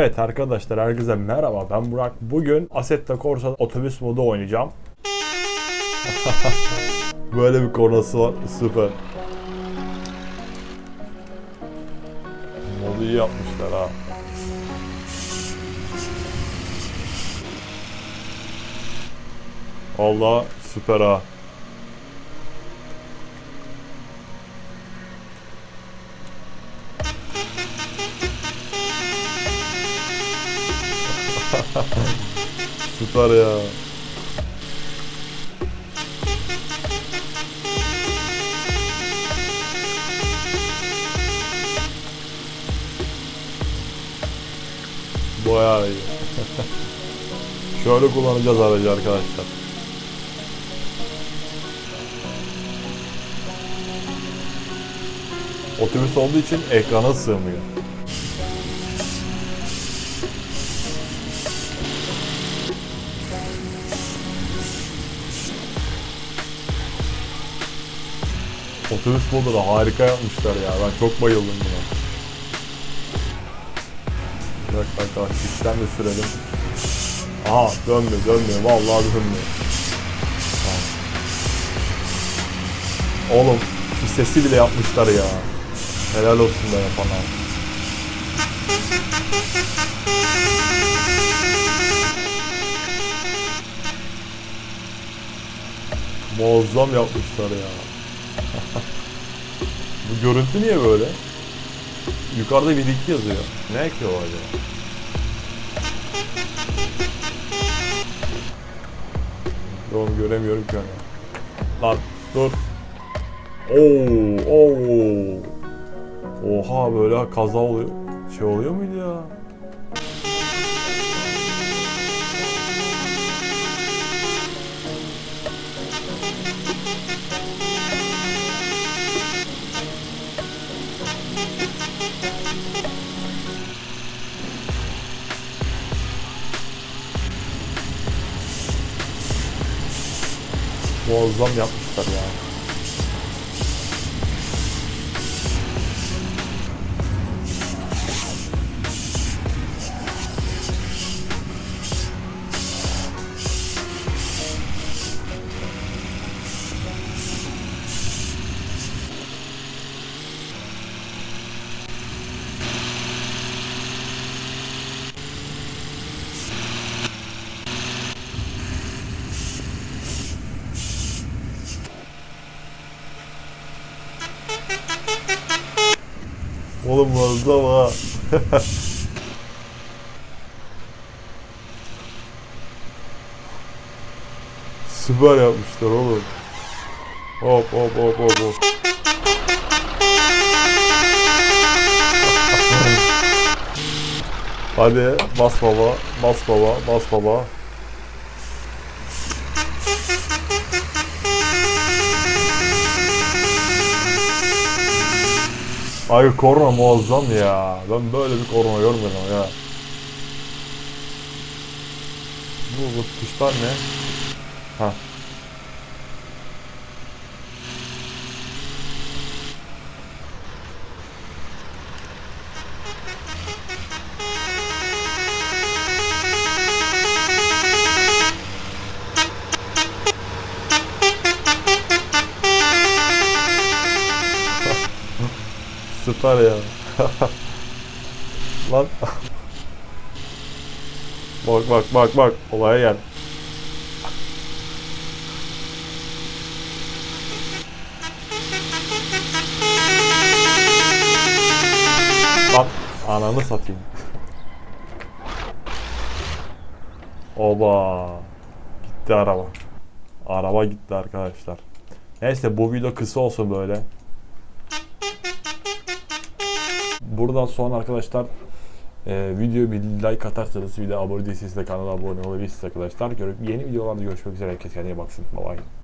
Evet arkadaşlar herkese merhaba ben Burak. Bugün Assetto Corsa otobüs modu oynayacağım. Böyle bir kornası var süper. Modu iyi yapmışlar ha. Allah süper ha. Süper ya. Bayağı iyi. Şöyle kullanacağız aracı arkadaşlar. Otobüs olduğu için ekrana sığmıyor. Otobüs modu da harika yapmışlar ya. Ben çok bayıldım buna. Bir dakika arkadaşlar sistem de sürelim. Aha dönmüyor dönmüyor. Vallahi dönmüyor. Oğlum şu sesi bile yapmışlar ya. Helal olsun da yapana. Muazzam yapmışlar ya. Bu görüntü niye böyle? Yukarıda bir iki yazıyor. Ne ki o acaba? Oğlum göremiyorum ki onu. Lan dur. Oo, oo. Oha böyle kaza oluyor. Şey oluyor muydu ya? Muazzam yapmışlar ya. Oğlum muazzam ha. Süper yapmışlar oğlum. Hop hop hop hop hop. Hadi bas baba, bas baba, bas baba. Ay korna muazzam ya. Ben böyle bir korna görmedim ya. Bu, bu tuşlar ne? Ha. Süper ya. Lan. bak bak bak bak olaya gel. Lan ananı satayım. Oba. Gitti araba. Araba gitti arkadaşlar. Neyse bu video kısa olsun böyle. Buradan sonra arkadaşlar e, videoya bir like atarsanız bir de abone değilseniz de kanala abone olabilirsiniz arkadaşlar. Görüp yeni videolarda görüşmek üzere. Herkes kendine baksın. Bye bye.